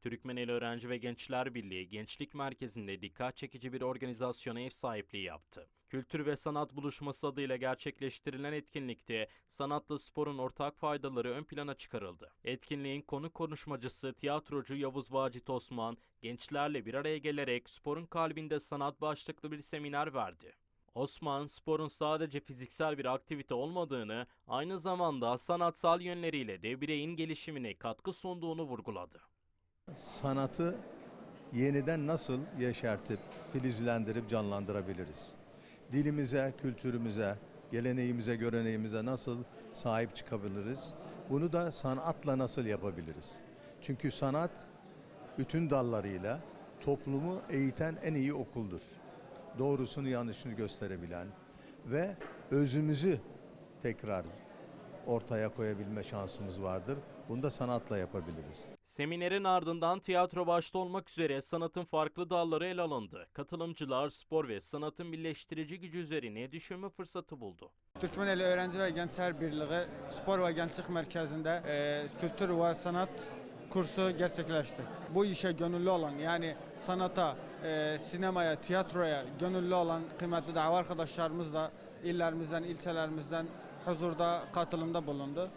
Türkmeneli Öğrenci ve Gençler Birliği Gençlik Merkezi'nde dikkat çekici bir organizasyona ev sahipliği yaptı. Kültür ve sanat buluşması adıyla gerçekleştirilen etkinlikte sanatla sporun ortak faydaları ön plana çıkarıldı. Etkinliğin konu konuşmacısı tiyatrocu Yavuz Vacit Osman, gençlerle bir araya gelerek sporun kalbinde sanat başlıklı bir seminer verdi. Osman, sporun sadece fiziksel bir aktivite olmadığını, aynı zamanda sanatsal yönleriyle de bireyin gelişimine katkı sunduğunu vurguladı. Sanatı yeniden nasıl yeşertip, filizlendirip canlandırabiliriz? Dilimize, kültürümüze, geleneğimize, göreneğimize nasıl sahip çıkabiliriz? Bunu da sanatla nasıl yapabiliriz? Çünkü sanat bütün dallarıyla toplumu eğiten en iyi okuldur. Doğrusunu yanlışını gösterebilen ve özümüzü tekrar ortaya koyabilme şansımız vardır. Bunu da sanatla yapabiliriz. Seminerin ardından tiyatro başta olmak üzere sanatın farklı dalları ele alındı. Katılımcılar spor ve sanatın birleştirici gücü üzerine düşünme fırsatı buldu. Türkmeneli Öğrenci ve Gençler Birliği Spor ve Gençlik Merkezi'nde e, kültür ve sanat kursu gerçekleşti. Bu işe gönüllü olan yani sanata, e, sinemaya, tiyatroya gönüllü olan kıymetli dava arkadaşlarımız da illerimizden, ilçelerimizden huzurda katılımda bulundu.